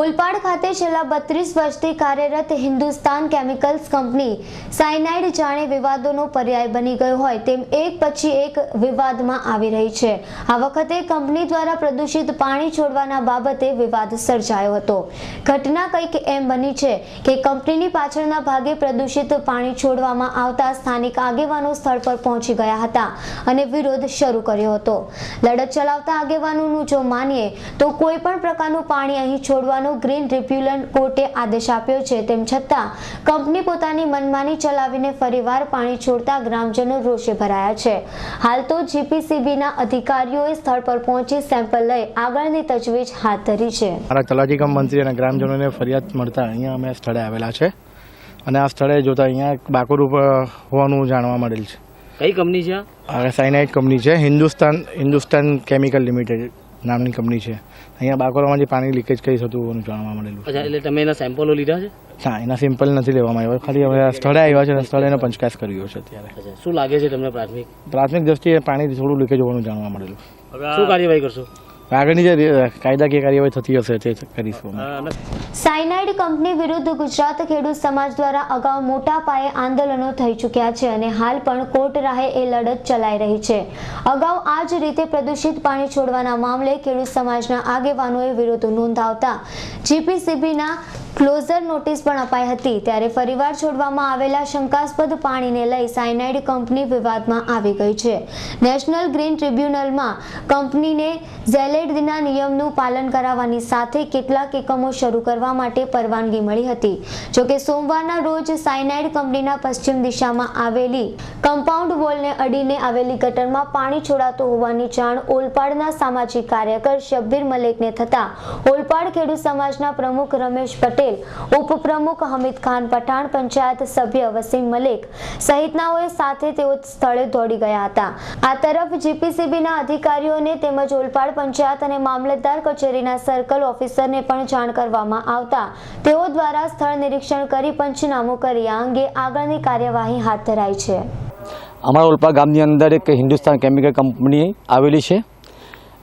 ઓલપાડ ખાતે છેલ્લા બત્રીસ વર્ષથી કાર્યરત હિન્દુસ્તાન કેમિકલ્સ કંપની સાયનાઇડ જાણે વિવાદોનો પર્યાય બની ગયો હોય તેમ એક પછી એક વિવાદમાં આવી રહી છે. આ વખતે કંપની દ્વારા પ્રદૂષિત પાણી છોડવાના બાબતે વિવાદ સર્જાયો હતો. ઘટના કંઈક એમ બની છે કે કંપનીની પાછળના ભાગે પ્રદૂષિત પાણી છોડવામાં આવતા સ્થાનિક આગેવાનો સ્થળ પર પહોંચી ગયા હતા અને વિરોધ શરૂ કર્યો હતો. લડત ચલાવતા આગેવાનોનું જો માનીએ તો કોઈ પણ પ્રકારનું પાણી અહીં છોડવાનો ગ્રીન રિપ્યુલન્ટ કોર્ટે આદેશ આપ્યો છે. તેમ છતાં કંપની પોતાની મનમાની ચલાવીને ફરીવાર પાણી છોડતા ગ્રામજનો રોષે ભરાયા છે. હાલ તો જીપીસીબીના અધિકારીઓએ સ્થળ પર પહોંચી સેમ્પલ લઈ આગળની તજવીજ હાથ ધરી છે. મારા તલાટી કમ મંત્રી અને ગ્રામજનોને ફરિયાદ મળતા અહીંયા અમે સ્થળે આવેલા છે. અને આ સ્થળે જોતા અહીંયા બાકોર ઉપર હોવાનું જાણવા મળેલ છે. કઈ કંપની છે આ? આ સાયનાઇટ કંપની છે. Hindustan Hindustan Chemical Limited. નામની કંપની છે. અહીંયા બાકોરમાં જે પાણી લીકેજ કરી થતું હોવાનું જાણવા મળેલું અચ્છા એટલે તમે એના સેમ્પલો લીધા છે? હા એના સિમ્પલ નથી લેવામાં આવ્યા. ખાલી હવે સ્થળે આવ્યા છે સ્થળે એનો પંચકાશ કર્યો છે અત્યારે. શું લાગે છે તમને પ્રાથમિક? પ્રાથમિક દ્રષ્ટિએ પાણી થોડું લીકેજ હોવાનું જાણવા મળેલું. શું કાર્યવાહી કરશો? આગળની જે કાયદાકીય કાર્યવાહી થતી હશે તે કરીશું અમે. અ, અને સાયનાઇડ કંપની વિરુદ્ધ ગુજરાત ખેડૂત સમાજ દ્વારા અગાઉ મોટા પાયે આંદોલનો થઈ ચૂક્યા છે અને હાલ પણ કોર્ટ રાહે એ લડત ચલાઈ રહી છે અગાઉ આ જ રીતે પ્રદૂષિત પાણી છોડવાના મામલે ખેડૂત સમાજના આગેવાનોએ વિરોધ નોંધાવતા જીપીસીબીના ક્લોઝર નોટિસ પણ અપાઈ હતી. ત્યારે ફરીવાર છોડવામાં આવેલા શંકાસ્પદ પાણીને લઈ સાયનાઇડ કંપની વિવાદમાં આવી ગઈ છે. નેશનલ ગ્રીન ટ્રિબ્યુનલમાં કંપનીને ઝેલેડના નિયમનું પાલન કરાવવાની સાથે કેટલાક એકમો શરૂ કરવા માટે પરવાનગી મળી હતી. જોકે સોમવારના રોજ સાયનાઇડ કંપનીના પશ્ચિમ દિશામાં આવેલી કમ્પાઉન્ડ વોલને અડીને આવેલી ગટરમાં પાણી છોડાતું હોવાની જાણ ઓલપાડના સામાજિક કાર્યકર શબ્બીર મલેકને થતા ઓલપાડ ખેડૂત સમાજના પ્રમુખ રમેશ પટેલ ઉપપ્રમુખ હમીદ ખાન પઠાણ, પંચાયત સભ્ય વસીમ મલેક સહિતનાઓએ સાથે તેઓ સ્થળે દોડી ગયા હતા. આ તરફ જીપીસીબીના અધિકારીઓને તેમજ ઓલપાડ પંચાયત અને મામલતદાર કચેરીના સર્કલ ઓફિસરને પણ જાણ કરવામાં આવતા તેઓ દ્વારા સ્થળ નિરીક્ષણ કરી પંચનામું કરી આ અંગે આગળની કાર્યવાહી હાથ ધરાઈ છે. અમારા ઓલપા ગામની અંદર એક હિન્દુસ્તાન કેમિકલ કંપની આવેલી છે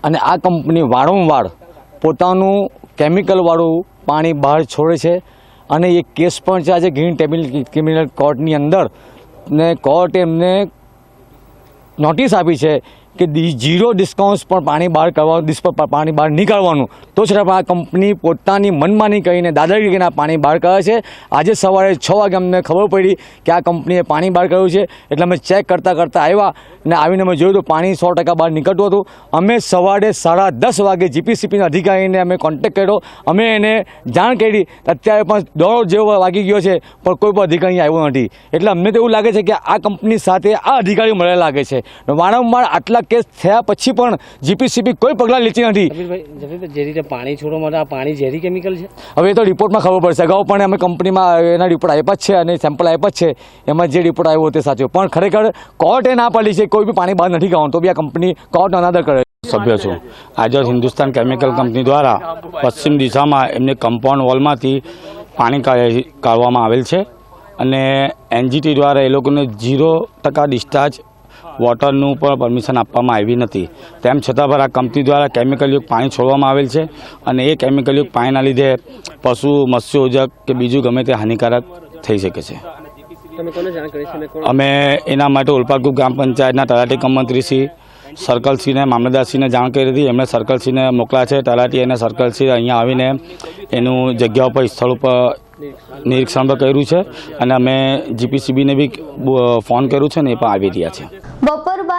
અને આ કંપની વારંવાર પોતાનું કેમિકલવાળું પાણી બહાર છોડે છે અને એ કેસ પણ છે આજે ગ્રીન ટેબલ ક્રિમિનલ કોર્ટની અંદર ને કોર્ટે એમને નોટિસ આપી છે કે જીરો ડિસ્કાઉન્ટ પણ પાણી બહાર કરવાનું ડિસ્પ પાણી બહાર નીકળવાનું. તો છતાં પણ આ કંપની પોતાની મનમાની કરીને દાદાગીરી કરીને પાણી બહાર કરે છે. આજે સવારે છ વાગે અમને ખબર પડી કે આ કંપનીએ પાણી બહાર કર્યું છે. એટલે અમે ચેક કરતાં કરતાં આવ્યા અને આવીને અમે જોયું તો પાણી સો ટકા બહાર નીકળતું હતું. અમે સવારે સાડા દસ વાગે જીપીસીપીના અધિકારીને અમે કોન્ટેક્ટ કર્યો. અમે એને જાણ કરી. અત્યારે પણ દોઢ જેવો વાગી ગયો છે, પણ કોઈ પણ અધિકારી આવ્યો નથી. એટલે અમને તો એવું લાગે છે કે આ કંપની સાથે આ અધિકારીઓ મળેલા લાગે છે. વારંવાર આટલા કેસ થયા પછી પણ જીપીસીપી કોઈ પગલાં લેતી નથી. જે રીતે પાણી છોડો માટે આ પાણી ઝેરી કેમિકલ છે? હવે એ તો રિપોર્ટમાં ખબર પડશે. અગાઉ પણ અમે કંપનીમાં એના રિપોર્ટ આપ્યા જ છે અને સેમ્પલ આપ્યા જ છે. એમાં જે રિપોર્ટ આવ્યો તે સાચો. પણ ખરેખર કોર્ટે ના પાડી છે કોઈ બી પાણી બહાર નથી ગાવાનું. તો બી આ કંપની કોર્ટ અનાદર કરે. સભ્ય છું. આજે હિન્દુસ્તાન કેમિકલ કંપની દ્વારા પશ્ચિમ દિશામાં એમને કમ્પાઉન્ડ વોલમાંથી પાણી કાઢી કાઢવામાં આવેલ છે. અને એનજીટી દ્વારા એ લોકોને ઝીરો ટકા ડિસ્ચાર્જ વોટરનું પણ પરમિશન આપવામાં આવી નથી. તેમ છતાં પણ આ કંપની દ્વારા કેમિકલયુક્ત પાણી છોડવામાં આવેલ છે અને એ કેમિકલયુક્ત પાણીના લીધે પશુ મત્સ્યોજક કે બીજું ગમે તે હાનિકારક થઈ શકે છે. અમે એના માટે ઉલપાડકુપ ગ્રામ પંચાયતના તલાટી કમ મંત્રીશ્રી સર્કલશ્રીને મામલતદારસિંહને જાણ કરી હતી. એમણે સર્કલસિંહને મોકલા છે. તલાટી અને સર્કલસિંહ અહીંયા આવીને એનું જગ્યા ઉપર સ્થળ ઉપર નિરીક્ષણ પણ કર્યું છે. અને અમે જીપીસીબીને બી બ- ફોન કર્યું છે ને એ પણ આવી રહ્યા છે.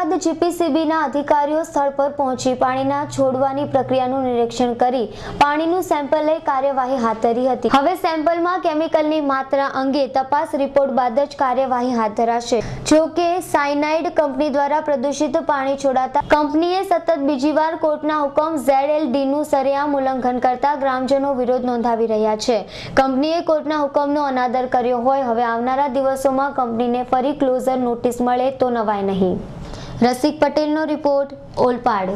બાદ જીપીસીબીના અધિકારીઓ સ્થળ પર પહોંચી પાણીના છોડવાની પ્રક્રિયાનું નિરીક્ષણ કરી પાણીનું સેમ્પલ લઈ કાર્યવાહી હાથ ધરી હતી. હવે સેમ્પલમાં કેમિકલની માત્રા અંગે તપાસ રિપોર્ટ બાદ જ કાર્યવાહી હાથ ધરાશે. જો કે, સાયનાઇડ કંપની દ્વારા પ્રદૂષિત પાણી છોડાતા કંપનીએ સતત બીજી વાર કોર્ટના હુકમ ZLD નું સરેઆમ ઉલ્લંઘન કરતા ગ્રામજનો વિરોધ નોંધાવી રહ્યા છે. કંપનીએ કોર્ટના હુકમનો અનાદર કર્યો હોય, હવે આવનારા દિવસોમાં કંપનીને ફરી ક્લોઝર નોટિસ મળે તો નવાય નહીં. રસિક પટેલનો રિપોર્ટ ઓલપાડ